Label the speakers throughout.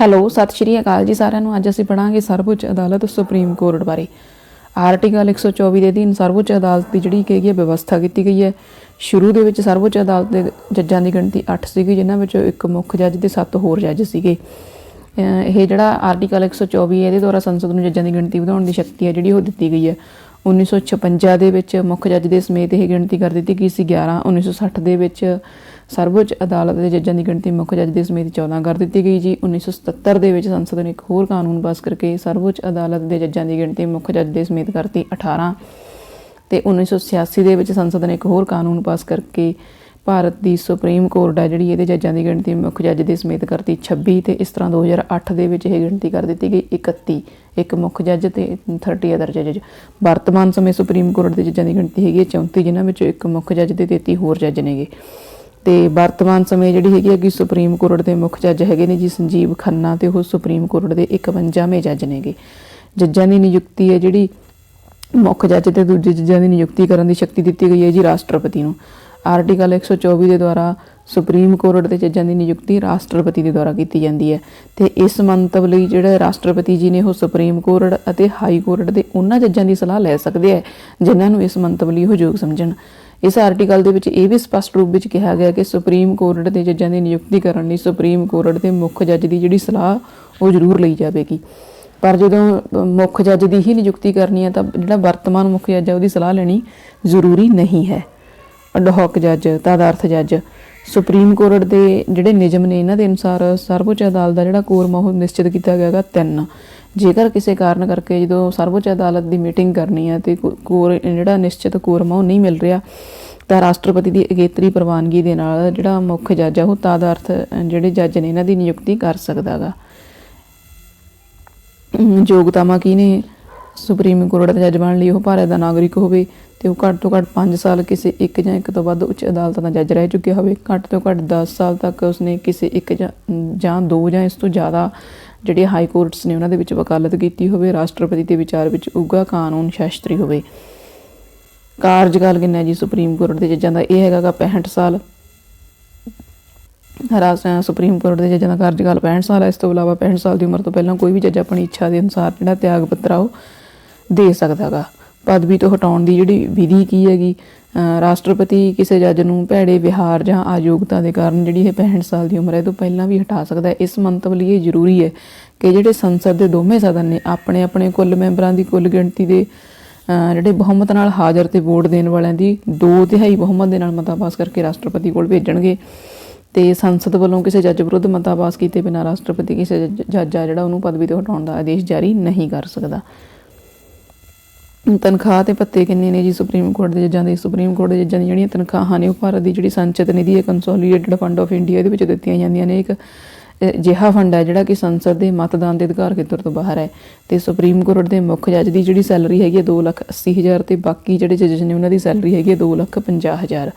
Speaker 1: Hello, ਸਤਿ ਸ਼੍ਰੀ ਅਕਾਲ ਜੀ ਸਾਰਿਆਂ ਨੂੰ। ਅੱਜ ਅਸੀਂ ਪੜਾਂਗੇ ਸਰਵਉੱਚ ਅਦਾਲਤ ਸੁਪਰੀਮ ਕੋਰਟ ਬਾਰੇ। ਆਰਟੀਕਲ 124 ਦੇ ਅਧੀਨ ਸਰਵਉੱਚ ਅਦਾਲਤ ਦੀ ਜਿਹੜੀ ਕੀ ਗਈ ਹੈ ਵਿਵਸਥਾ ਕੀਤੀ ਗਈ ਹੈ। ਸ਼ੁਰੂ ਦੇ ਵਿੱਚ ਸਰਵਉੱਚ ਅਦਾਲਤ ਦੇ ਜੱਜਾਂ ਦੀ ਗਿਣਤੀ 8 ਸੀਗੀ, ਜਿਨ੍ਹਾਂ ਵਿੱਚੋਂ ਇੱਕ ਮੁੱਖ ਜੱਜ ਤੇ 7 ਹੋਰ ਜੱਜ ਸੀਗੇ। ਇਹ ਜਿਹੜਾ ਆਰਟੀਕਲ 124 ਇਹਦੇ ਦੁਆਰਾ ਸੰਸਦ ਨੂੰ ਜੱਜਾਂ ਦੀ ਗਿਣਤੀ ਵਧਾਉਣ ਦੀ ਸ਼ਕਤੀ ਹੈ ਜਿਹੜੀ ਉਹ ਦਿੱਤੀ ਗਈ ਹੈ। 1956 ਦੇ ਵਿੱਚ ਮੁੱਖ ਜੱਜ ਦੇ ਸਮੇਤ ਇਹ ਗਿਣਤੀ ਕਰ ਦਿੱਤੀ ਗਈ ਸੀ 11 1960 ਦੇ ਵਿੱਚ ਸਰਵਉੱਚ ਅਦਾਲਤ ਦੇ ਜੱਜਾਂ ਦੀ ਗਿਣਤੀ ਮੁੱਖ ਜੱਜ ਦੇ ਸਮੇਤ 14 ਕਰ ਦਿੱਤੀ ਗਈ ਜੀ। 1977 ਦੇ ਵਿੱਚ ਸੰਸਦ ਨੇ ਇੱਕ ਹੋਰ ਕਾਨੂੰਨ ਪਾਸ ਕਰਕੇ ਸਰਵਉੱਚ ਅਦਾਲਤ ਦੇ ਜੱਜਾਂ ਦੀ ਗਿਣਤੀ ਮੁੱਖ ਜੱਜ ਦੇ ਸਮੇਤ ਕਰਤੀ 18 ਤੇ 1986 ਦੇ ਵਿੱਚ ਸੰਸਦ ਨੇ ਇੱਕ ਹੋਰ ਕਾਨੂੰਨ ਪਾਸ ਕਰਕੇ ਭਾਰਤ ਦੀ ਸੁਪਰੀਮ ਕੋਰਟ ਹੈ ਜਿਹੜੀ ਇਹਦੇ ਜੱਜਾਂ ਦੀ ਗਿਣਤੀ ਮੁੱਖ ਜੱਜ ਦੇ ਸਮੇਤ ਕਰਤੀ 26 ਤੇ ਇਸ ਤਰ੍ਹਾਂ 2008 ਦੇ ਵਿੱਚ ਇਹ ਗਿਣਤੀ ਕਰ ਦਿੱਤੀ ਗਈ 31 ਇੱਕ ਮੁੱਖ ਜੱਜ ਤੇ 30 ਅਦਰ ਜੱਜ ਵਰਤਮਾਨ ਸਮੇਂ ਸੁਪਰੀਮ ਕੋਰਟ ਦੇ ਜੱਜਾਂ ਦੀ ਗਿਣਤੀ ਹੈਗੀ ਹੈ 34 ਜਿਨ੍ਹਾਂ ਵਿੱਚੋਂ ਇੱਕ ਮੁੱਖ ਜੱਜ ਤੇ 33 ਹੋਰ ਜੱਜ ਨੇਗੇ। ਤੇ ਵਰਤਮਾਨ ਸਮੇਂ ਜਿਹੜੀ ਹੈਗੀ ਹੈ ਕਿ ਸੁਪਰੀਮ ਕੋਰਟ ਦੇ ਮੁੱਖ ਜੱਜ ਹੈਗੇ ਨੇ ਜੀ, ਸੰਜੀਵ ਖੰਨਾ ਤੇ ਉਹ ਸੁਪਰੀਮ ਕੋਰਟ ਦੇ 51ਵੇਂ ਜੱਜ ਨੇਗੇ। ਜੱਜਾਂ ਦੀ ਨਿਯੁਕਤੀ ਹੈ ਜਿਹੜੀ ਮੁੱਖ ਜੱਜ ਤੇ ਦੂਜੇ ਜੱਜਾਂ ਦੀ ਨਿਯੁਕਤੀ ਕਰਨ ਦੀ ਸ਼ਕਤੀ ਦਿੱਤੀ ਗਈ ਹੈ ਜੀ ਰਾਸ਼ਟਰਪਤੀ ਨੂੰ। ਆਰਟੀਕਲ 124 ਦੇ ਦੁਆਰਾ ਸੁਪਰੀਮ ਕੋਰਟ ਦੇ ਜੱਜਾਂ ਦੀ ਨਿਯੁਕਤੀ ਰਾਸ਼ਟਰਪਤੀ ਦੇ ਦੁਆਰਾ ਕੀਤੀ ਜਾਂਦੀ ਹੈ। ਤੇ ਇਸ ਮੰਤਵ ਲਈ ਜਿਹੜਾ ਰਾਸ਼ਟਰਪਤੀ ਜੀ ਨੇ ਉਹ ਸੁਪਰੀਮ ਕੋਰਟ ਅਤੇ ਹਾਈ ਕੋਰਟ ਦੇ ਉਹਨਾਂ ਜੱਜਾਂ ਦੀ ਸਲਾਹ ਲੈ ਸਕਦੇ ਆ ਜਿਨ੍ਹਾਂ ਨੂੰ ਇਸ ਮੰਤਵ ਲਈ ਉਹ ਯੋਗ ਸਮਝਣ। ਇਸ ਆਰਟੀਕਲ ਦੇ ਵਿੱਚ ਇਹ ਵੀ ਸਪਸ਼ਟ ਰੂਪ ਵਿੱਚ ਕਿਹਾ ਗਿਆ ਕਿ ਸੁਪਰੀਮ ਕੋਰਟ ਦੇ ਜੱਜਾਂ ਦੀ ਨਿਯੁਕਤੀ ਕਰਨ ਲਈ ਸੁਪਰੀਮ ਕੋਰਟ ਦੇ ਮੁੱਖ ਜੱਜ ਦੀ ਜਿਹੜੀ ਸਲਾਹ, ਉਹ ਜ਼ਰੂਰ ਲਈ ਜਾਵੇਗੀ। ਪਰ ਜਦੋਂ ਮੁੱਖ ਜੱਜ ਦੀ ਹੀ ਨਿਯੁਕਤੀ ਕਰਨੀ ਹੈ ਤਾਂ ਜਿਹੜਾ ਵਰਤਮਾਨ ਮੁੱਖ ਜੱਜ ਹੈ ਉਹਦੀ ਸਲਾਹ ਲੈਣੀ ਜ਼ਰੂਰੀ ਨਹੀਂ ਹੈ। ਅਡਹੌਕ ਜੱਜ, ਤਦਾਰਥ ਜੱਜ, ਸੁਪਰੀਮ ਕੋਰਟ ਦੇ ਜਿਹੜੇ ਨਿਯਮ ਨੇ, ਇਹਨਾਂ ਦੇ ਅਨੁਸਾਰ ਸਰਵਉੱਚ ਅਦਾਲਤ ਦਾ ਜਿਹੜਾ ਕੋਰਮ ਉਹ ਨਿਸ਼ਚਿਤ ਕੀਤਾ ਗਿਆ ਹੈਗਾ ਤਿੰਨ। ਜੇਕਰ ਕਿਸੇ ਕਾਰਨ ਕਰਕੇ ਜਦੋਂ ਸਰਵਉੱਚ ਅਦਾਲਤ ਦੀ ਮੀਟਿੰਗ ਕਰਨੀ ਹੈ ਤੇ ਕੋਰ ਜਿਹੜਾ ਨਿਸ਼ਚਿਤ ਕੋਰਮ ਉਹ ਨਹੀਂ ਮਿਲ ਰਿਹਾ ਤਾਂ ਰਾਸ਼ਟਰਪਤੀ ਦੀ ਅਗੇਤਰੀ ਪ੍ਰਵਾਨਗੀ ਦੇ ਨਾਲ ਜਿਹੜਾ ਮੁੱਖ ਜੱਜ ਆ ਉਹ ਤਦਾਰਥ ਅ, ਜਿਹੜੇ ਜੱਜ ਨੇ ਇਹਨਾਂ ਦੀ ਨਿਯੁਕਤੀ ਕਰ ਸਕਦਾ ਗਾ ਯੋਗਤਾਵਾਂ ਕੀ ਨੇ? ਸੁਪਰੀਮ ਕੋਰਟ ਦਾ ਜੱਜ ਬਣਨ ਲਈ ਉਹ ਭਾਰਤ ਦਾ ਨਾਗਰਿਕ ਹੋਵੇ ਤੇ ਉਹ ਘੱਟ ਤੋਂ ਘੱਟ 5 ਸਾਲ ਕਿਸੇ ਇੱਕ ਜਾਂ ਇੱਕ ਤੋਂ ਵੱਧ ਉੱਚ ਅਦਾਲਤ ਦਾ ਜੱਜ ਰਹਿ ਚੁੱਕਿਆ ਹੋਵੇ। ਘੱਟ ਤੋਂ ਘੱਟ 10 ਸਾਲ ਤੱਕ ਉਸਨੇ ਕਿਸੇ ਇੱਕ ਜਾਂ ਦੋ ਜਾਂ ਇਸ ਤੋਂ ਜ਼ਿਆਦਾ ਜਿਹੜੇ ਹਾਈ ਕੋਰਟਸ ਨੇ ਉਹਨਾਂ ਦੇ ਵਿੱਚ ਵਕਾਲਤ ਕੀਤੀ ਹੋਵੇ, ਰਾਸ਼ਟਰਪਤੀ ਦੇ ਵਿਚਾਰ ਵਿੱਚ ਉੱਘਾ ਕਾਨੂੰਨ ਸ਼ਾਸਤਰੀ ਹੋਵੇ। ਕਾਰਜਕਾਲ ਕਿੰਨਾ ਜੀ ਸੁਪਰੀਮ ਕੋਰਟ ਦੇ ਜੱਜਾਂ ਦਾ? ਇਹ ਹੈਗਾ ਗਾ 65 ਸਾਲ। ਰਾਜ ਸੁਪਰੀਮ ਕੋਰਟ ਦੇ ਜੱਜਾਂ ਦਾ ਕਾਰਜਕਾਲ 65 ਸਾਲ ਹੈ। ਇਸ ਤੋਂ ਇਲਾਵਾ 65 ਸਾਲ ਦੀ ਉਮਰ ਤੋਂ ਪਹਿਲਾਂ ਕੋਈ ਵੀ ਜੱਜ ਆਪਣੀ ਇੱਛਾ ਦੇ ਅਨੁਸਾਰ ਜਿਹੜਾ ਤਿਆਗ ਪੱਤਰ ਆ ਉਹ ਦੇ ਸਕਦਾਗਾ ਪਦਵੀ ਤੋਂ ਹਟਾਉਣ ਦੀ ਜਿਹੜੀ ਵਿਧੀ ਕੀ ਹੈਗੀ? ਰਾਸ਼ਟਰਪਤੀ ਕਿਸੇ ਜੱਜ ਨੂੰ ਭੈੜੇ ਵਿਹਾਰ ਜਾਂ ਆਯੋਗਤਾ ਦੇ ਕਾਰਨ ਜਿਹੜੀ ਇਹ 65 ਸਾਲ ਦੀ ਉਮਰ ਹੈ ਤੋਂ ਪਹਿਲਾਂ ਵੀ ਹਟਾ ਸਕਦਾ ਹੈ। ਇਸ ਮੰਤਵ ਲਈ ਇਹ ਜ਼ਰੂਰੀ ਹੈ ਕਿ ਜਿਹੜੇ ਸੰਸਦ ਦੇ ਦੋਵੇਂ ਸਦਨ ਨੇ ਆਪਣੇ ਆਪਣੇ ਕੁੱਲ ਮੈਂਬਰਾਂ ਦੀ ਕੁੱਲ ਗਿਣਤੀ ਦੇ ਜਿਹੜੇ ਬਹੁਮਤ ਨਾਲ ਹਾਜ਼ਰ ਤੇ ਵੋਟ ਦੇਣ ਵਾਲਿਆਂ ਦੀ 2 ਤਿਹਾਈ ਬਹੁਮਤ ਦੇ ਨਾਲ ਮਤਾ ਪਾਸ ਕਰਕੇ ਰਾਸ਼ਟਰਪਤੀ ਕੋਲ ਭੇਜਣਗੇ ਤੇ ਸੰਸਦ ਵੱਲੋਂ ਕਿਸੇ ਜੱਜ ਵਿਰੁੱਧ ਮਤਾ ਪਾਸ ਕੀਤੇ ਬਿਨਾਂ ਰਾਸ਼ਟਰਪਤੀ, ਕਿਸੇ ਜੱਜ ਆ ਜਿਹੜਾ ਉਹਨੂੰ ਪਦਵੀ ਤੋਂ ਹਟਾਉਣ ਦਾ ਆਦੇਸ਼ ਜਾਰੀ ਨਹੀਂ ਕਰ ਸਕਦਾ। ਤਨਖਾਹ ਤੇ ਭੱਤੇ ਕਿੰਨੇ ਨੇ ਜੀ ਸੁਪਰੀਮ ਕੋਰਟ ਦੇ ਜੱਜਾਂ ਦੇ? ਸੁਪਰੀਮ ਕੋਰਟ ਦੇ ਜੱਜਾਂ ਦੀ ਜਿਹੜੀਆਂ ਤਨਖਾਹਾਂ ਨੇ ਉਹ ਭਾਰਤ ਦੀ ਜਿਹੜੀ ਸੰਚਿਤ ਨਿਧੀ ਹੈ ਕੰਸੋਲੀਡੇਟਡ ਫੰਡ ਆਫ ਇੰਡੀਆ ਇਹਦੇ ਵਿੱਚ ਦਿੱਤੀਆਂ ਜਾਂਦੀਆਂ ਨੇ। ਇੱਕ ਅਹ, ਅਜਿਹਾ ਫੰਡ ਹੈ ਜਿਹੜਾ ਕਿ ਸੰਸਦ ਦੇ ਮਤਦਾਨ ਦੇ ਅਧਿਕਾਰ ਖੇਤਰ ਤੋਂ ਬਾਹਰ ਹੈ। ਤੇ ਸੁਪਰੀਮ ਕੋਰਟ ਦੇ ਮੁੱਖ ਜੱਜ ਦੀ ਜਿਹੜੀ ਸੈਲਰੀ ਹੈਗੀ ਹੈ 2 ਲੱਖ 80 ਹਜ਼ਾਰ ਤੇ ਬਾਕੀ ਜਿਹੜੇ ਜੱਜ ਨੇ ਉਹਨਾਂ ਦੀ ਸੈਲਰੀ ਹੈਗੀ ਹੈ 2 ਲੱਖ 50 ਹਜ਼ਾਰ।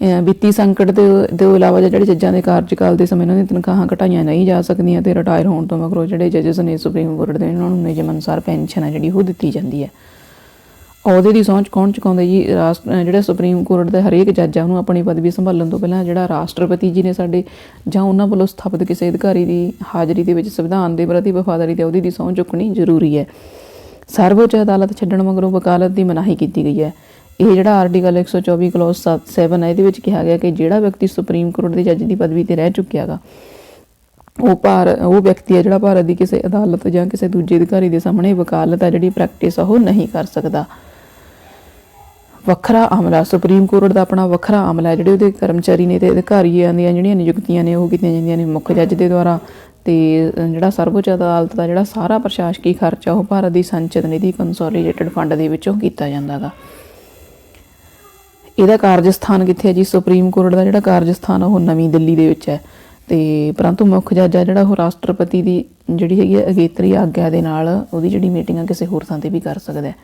Speaker 1: ਵਿੱਤੀ ਸੰਕਟ ਦੇ ਦੇ ਇਲਾਵਾ ਜਿਹੜੇ ਜੱਜਾਂ ਦੇ ਕਾਰਜਕਾਲ ਦੇ ਸਮੇਂ ਉਹਨਾਂ ਦੀਆਂ ਤਨਖਾਹਾਂ ਘਟਾਈਆਂ ਨਹੀਂ ਜਾ ਸਕਦੀਆਂ ਤੇ ਰਿਟਾਇਰ ਹੋਣ ਤੋਂ ਮਗਰੋਂ ਜਿਹੜੇ ਜੱਜਸ ਨੇ ਸੁਪਰੀਮ ਕੋਰਟ ਦੇ, ਉਹਨਾਂ ਨੂੰ ਨਿਯਮ ਅਨੁਸਾਰ ਪੈਨਸ਼ਨ ਹੈ ਜਿਹੜੀ ਉਹ ਦਿੱਤੀ ਜਾਂਦੀ ਹੈ। ਅਹੁਦੇ ਦੀ ਸਹੁੰ ਕੌਣ ਚੁਕਾਉਂਦਾ ਜੀ? ਰਾਸ਼ਟਰ ਜਿਹੜਾ ਸੁਪਰੀਮ ਕੋਰਟ ਦਾ ਹਰੇਕ ਜੱਜ ਆ, ਉਹਨੂੰ ਆਪਣੀ ਪਦਵੀ ਸੰਭਾਲਣ ਤੋਂ ਪਹਿਲਾਂ ਜਿਹੜਾ ਰਾਸ਼ਟਰਪਤੀ ਜੀ ਨੇ ਸਾਡੇ ਜਾਂ ਉਹਨਾਂ ਵੱਲੋਂ ਸਥਾਪਿਤ ਕਿਸੇ ਅਧਿਕਾਰੀ ਦੀ ਹਾਜ਼ਰੀ ਦੇ ਵਿੱਚ ਸੰਵਿਧਾਨ ਦੇ ਪ੍ਰਤੀ ਵਫਾਦਾਰੀ ਤੇ ਅਹੁਦੇ ਦੀ ਸਹੁੰ ਚੁੱਕਣੀ ਜ਼ਰੂਰੀ ਹੈ। ਸਰਵਉੱਚ ਅਦਾਲਤ ਛੱਡਣ ਮਗਰੋਂ ਵਕਾਲਤ ਦੀ ਮਨਾਹੀ ਕੀਤੀ ਗਈ ਹੈ। ਇਹ ਜਿਹੜਾ ਆਰਟੀਕਲ 124 ਕਲੋਜ਼ 7 ਹੈ ਇਹਦੇ ਵਿੱਚ ਕਿਹਾ ਗਿਆ ਕਿ ਜਿਹੜਾ ਵਿਅਕਤੀ ਸੁਪਰੀਮ ਕੋਰਟ ਦੇ ਜੱਜ ਦੀ ਪਦਵੀ ਤੇ ਰਹਿ ਚੁੱਕਿਆਗਾ ਉਹ ਭਾਰ, ਉਹ ਵਿਅਕਤੀ ਹੈ ਜਿਹੜਾ ਭਾਰਤ ਦੀ ਕਿਸੇ ਅਦਾਲਤ ਜਾਂ ਕਿਸੇ ਦੂਜੇ ਅਧਿਕਾਰੀ ਦੇ ਸਾਹਮਣੇ ਵਕਾਲਤ ਹੈ ਜਿਹੜੀ ਪ੍ਰੈਕਟਿਸ ਆ, ਉਹ ਨਹੀਂ ਕਰ ਸਕਦਾ। ਵੱਖਰਾ ਅਮਲਾ, ਸੁਪਰੀਮ ਕੋਰਟ ਦਾ ਆਪਣਾ ਵੱਖਰਾ ਅਮਲਾ ਜਿਹੜੇ ਉਹਦੇ ਕਰਮਚਾਰੀ ਨੇ ਤੇ ਅਧਿਕਾਰੀਆਂ ਦੀਆਂ ਜਿਹੜੀਆਂ ਨਿਯੁਕਤੀਆਂ ਨੇ, ਉਹ ਕੀਤੀਆਂ ਜਾਂਦੀਆਂ ਨੇ ਮੁੱਖ ਜੱਜ ਦੇ ਦੁਆਰਾ। ਤੇ ਜਿਹੜਾ ਸਰਵਉੱਚ ਅਦਾਲਤ ਦਾ ਜਿਹੜਾ ਸਾਰਾ ਪ੍ਰਸ਼ਾਸਕੀ ਖਰਚਾ, ਉਹ ਭਾਰਤ ਦੀ ਸੰਚਿਤ ਨਿਧੀ ਕੰਸੋਲੀਡੇਟਡ ਫੰਡ ਦੇ ਵਿੱਚੋਂ ਕੀਤਾ ਜਾਂਦਾਗਾ ਇਹਦਾ ਕਾਰਜਸਥਾਨ ਕਿੱਥੇ ਹੈ ਜੀ? ਸੁਪਰੀਮ ਕੋਰਟ ਦਾ ਜਿਹੜਾ ਕਾਰਜਸਥਾਨ ਉਹ ਨਵੀਂ ਦਿੱਲੀ ਦੇ ਵਿੱਚ ਹੈ। ਤੇ ਪਰੰਤੂ ਮੁੱਖ ਜੱਜ ਆ ਜਿਹੜਾ ਉਹ ਰਾਸ਼ਟਰਪਤੀ ਦੀ ਜਿਹੜੀ ਹੈਗੀ ਹੈ ਅਗੇਤਰੀ ਆਗਿਆ ਦੇ ਨਾਲ ਉਹਦੀ ਜਿਹੜੀ ਮੀਟਿੰਗ ਆ, ਕਿਸੇ ਹੋਰ ਥਾਂ ਤੇ ਵੀ ਕਰ ਸਕਦਾ ਹੈ।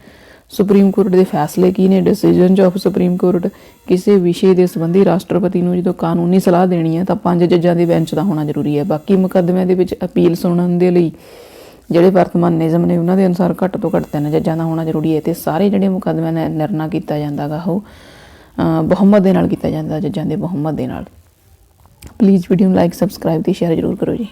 Speaker 1: ਸੁਪਰੀਮ ਕੋਰਟ ਦੇ ਫੈਸਲੇ ਕੀ ਨੇ? ਡਿਸੀਜਨਸ ਆਫ ਸੁਪਰੀਮ ਕੋਰਟ ਕਿਸੇ ਵਿਸ਼ੇ ਦੇ ਸੰਬੰਧੀ ਰਾਸ਼ਟਰਪਤੀ ਨੂੰ ਜਦੋਂ ਕਾਨੂੰਨੀ ਸਲਾਹ ਦੇਣੀ ਹੈ, ਤਾਂ ਪੰਜ ਜੱਜਾਂ ਦੇ ਬੈਂਚ ਦਾ ਹੋਣਾ ਜ਼ਰੂਰੀ ਹੈ। ਬਾਕੀ ਮੁਕੱਦਮਿਆਂ ਦੇ ਵਿੱਚ ਅਪੀਲ ਸੁਣਨ ਦੇ ਲਈ ਜਿਹੜੇ ਵਰਤਮਾਨ ਨਿਯਮ ਨੇ, ਉਹਨਾਂ ਦੇ ਅਨੁਸਾਰ ਘੱਟ ਤੋਂ ਘੱਟ ਤਿੰਨ ਜੱਜਾਂ ਦਾ ਹੋਣਾ ਜ਼ਰੂਰੀ ਹੈ ਤੇ ਸਾਰੇ ਜਿਹੜੇ ਮੁਕੱਦਮਿਆਂ ਦਾ ਨਿਰਣਾ ਕੀਤਾ ਜਾਂਦਾਗਾ ਉਹ ਬਹੁਮਤ ਦੇ ਨਾਲ ਕੀਤਾ ਜਾਂਦਾ ਜੱਜਾਂ ਦੇ ਬਹੁਮਤ ਦੇ ਨਾਲ। ਪਲੀਜ਼ ਵੀਡੀਓ ਨੂੰ ਲਾਈਕ ਸਬਸਕ੍ਰਾਈਬ ਤੇ ਸ਼ੇਅਰ ਜ਼ਰੂਰ ਕਰੋ ਜੀ।